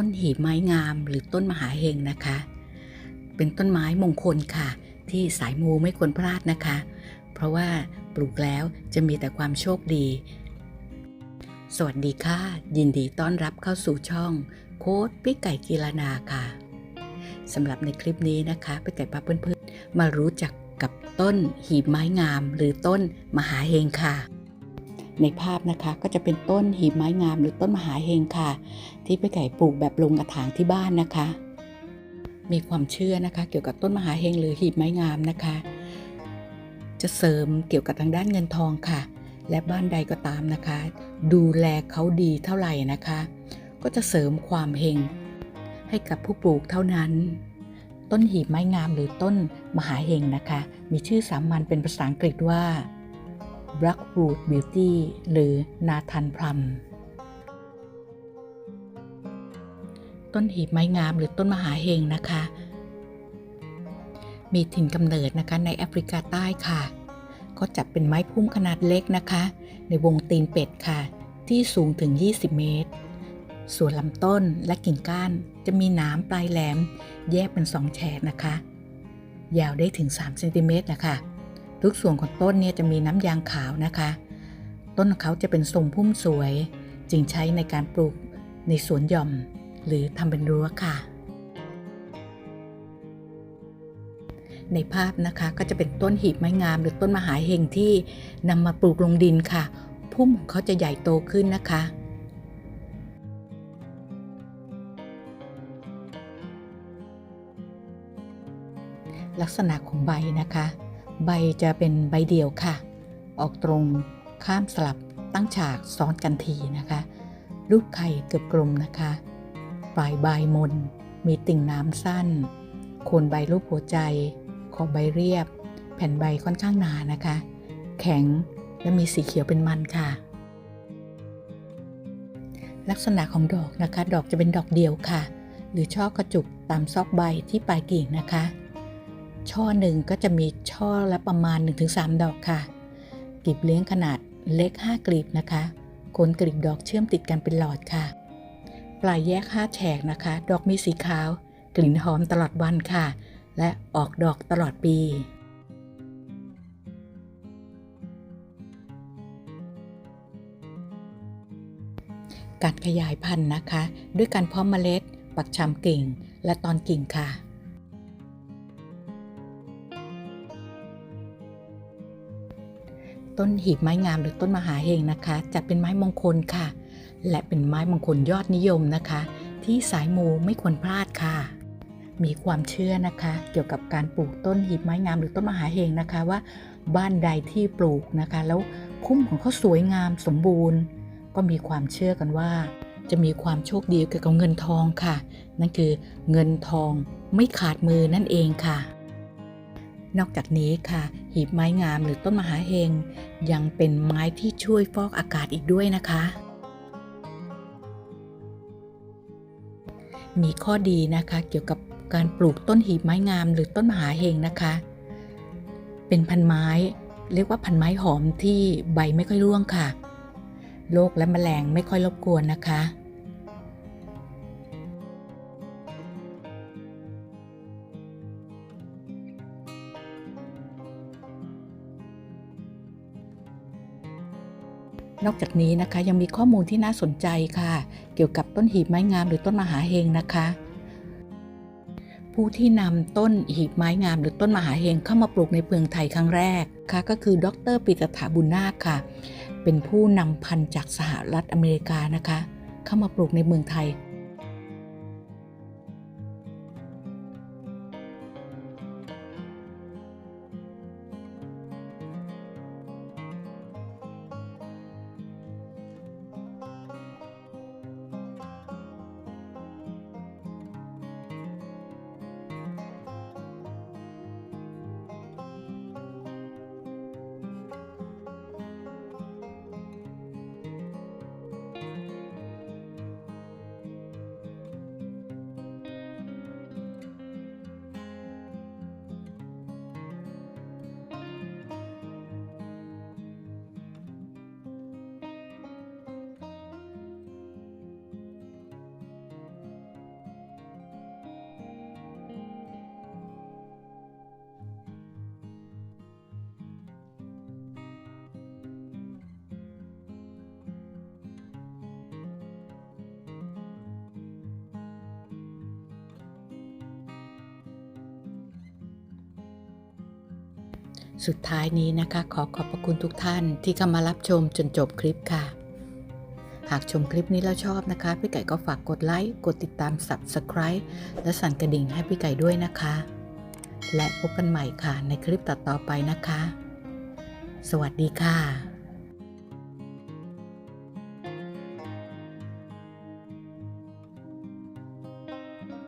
ต้นหีบไม้งาม หรือต้นมหาเฮงนะคะ เป็นต้นไม้มงคลค่ะ ที่สายมูไม่ควรพลาดนะคะ เพราะว่าปลูกแล้วจะมีแต่ความโชคดี สวัสดีค่ะ ยินดีต้อนรับเข้าสู่ช่อง โค้ดพี่ไก่กีรนาค่ะสำหรับในคลิปนี้นะคะพี่ไก่พาเพื่อนๆมารู้จักกับต้นหีบไม้งาม หรือต้นมหาเฮงค่ะ ในภาพนะคะก็จะเป็นต้นหีบไม้งามหรือต้นมหาเฮงค่ะ ที่พี่ไก่ปลูกแบบลงกระถางที่บ้านนะคะ มีความเชื่อนะคะ เกี่ยวกับต้นมหาเฮงหรือหีบไม้งามนะคะ จะเสริมเกี่ยวกับทางด้านเงินทองค่ะ และบ้านใดก็ตามนะคะ ดูแลเขาดีเท่าไหร่นะคะ ก็จะเสริมความเฮงให้กับผู้ปลูกเท่านั้น ต้นหีบไม้งามหรือต้นมหาเฮงนะคะ มีชื่อสามัญเป็นภาษาอังกฤษว่า Blackwood Beauty หรือนาทันพลัมต้นหีบไม้งามหรือต้นมหาเฮงนะคะ มีถิ่นกำเนิดนะคะในแอฟริกาใต้ค่ะ ก็จัดเป็นไม้พุ่มขนาดเล็กนะคะ ในวงตีนเป็ดค่ะ ที่สูงถึง 20 เมตร ส่วนลำต้นและกิ่งก้านจะมีหน้ำปลายแหลม แยกเป็นสองแฉกนะคะ ยาวได้ถึง 3 เซนติเมตรนะคะ ทุกส่วนของต้นเนี่ยจะมีน้ำยางขาวนะคะ ต้นของเขาจะเป็นทรงพุ่มสวย จึงใช้ในการปลูกในสวนหย่อม หรือทำเป็นรั้วค่ะ ในภาพนะคะก็จะเป็นต้นหีบไม้งาม หรือต้นมหาเฮงที่นำมาปลูกลงดินค่ะ พุ่มของเขาจะใหญ่โตขึ้นนะคะลักษณะของใบนะคะ ใบจะเป็นใบเดียวค่ะ ออกตรงข้ามสลับตั้งฉากซ้อนกันทีนะคะ รูปไข่เกือบกลมนะคะ ปลายใบมน มีติ่งน้ำสั้น โคนใบรูปหัวใจ ขอบใบเรียบ แผ่นใบค่อนข้างหนานะคะ แข็งและมีสีเขียวเป็นมันค่ะ ลักษณะของดอกนะคะ ดอกจะเป็นดอกเดียวค่ะ หรือช่อกระจุกตามซอกใบที่ปลายกิ่งนะคะ ช่อหนึ่งก็จะมีช่อละประมาณ 1-3 ดอกค่ะกลีบเลี้ยงขนาดเล็ก 5 กลีบนะคะโคนกลีบดอกเชื่อมติดกันเป็นหลอดค่ะ ปลายแยก 5 แฉกนะคะ ดอกมีสีขาว กลิ่นหอมตลอดวันค่ะ และออกดอกตลอดปีการขยายพันธุ์นะคะ ด้วยการเพาะเมล็ด ปักชำกิ่ง และตอนกิ่งค่ะ ต้นหีบไม้งามหรือต้นมหาเฮงนะคะ จัดเป็นไม้มงคลค่ะ และเป็นไม้มงคลยอดนิยมนะคะ ที่สายมูไม่ควรพลาดค่ะ มีความเชื่อนะคะ เกี่ยวกับการปลูกต้นหีบไม้งามหรือต้นมหาเฮงนะคะว่า บ้านใดที่ปลูกนะคะ แล้วพุ่มของเขาสวยงามสมบูรณ์ ก็มีความเชื่อกันว่า จะมีความโชคดีเกี่ยวกับเงินทองค่ะ นั่นคือเงินทองไม่ขาดมือนั่นเองค่ะ นอกจากนี้ค่ะ หีบไม้งามหรือต้นมหาเฮง ยังเป็นไม้ที่ช่วยฟอกอากาศอีกด้วยนะคะ มีข้อดีนะคะเกี่ยวกับการปลูกต้นหีบไม้งามหรือต้นมหาเฮงนะคะ เป็นพันไม้เรียกว่าพันไม้หอมที่ใบไม่ค่อยร่วงค่ะ โรคและแมลงไม่ค่อยรบกวนนะคะ นอกจากนี้นะคะยังมีข้อมูลที่น่าสนใจค่ะ เกี่ยวกับต้นหีบไม้งามหรือต้นมหาเฮงนะคะ ผู้ที่นำต้นหีบไม้งามหรือต้นมหาเฮงเข้ามาปลูกในเมืองไทยครั้งแรกค่ะก็คือ ดรปิตถาบุญนาคค่ะ เป็นผู้นำพันธุ์จากสหรัฐอเมริกานะคะ เข้ามาปลูกในเมืองไทย สุดท้ายนี้นะคะ ขอขอบพระคุณทุกท่านที่เข้ามารับชมจนจบคลิปค่ะ หากชมคลิปนี้แล้วชอบนะคะ พี่ไก่ก็ฝากกดไลค์ กดติดตาม Subscribe และสั่นกระดิ่งให้พี่ไก่ด้วยนะคะ และพบกันใหม่ค่ะในคลิปต่อๆไปนะคะ สวัสดีค่ะ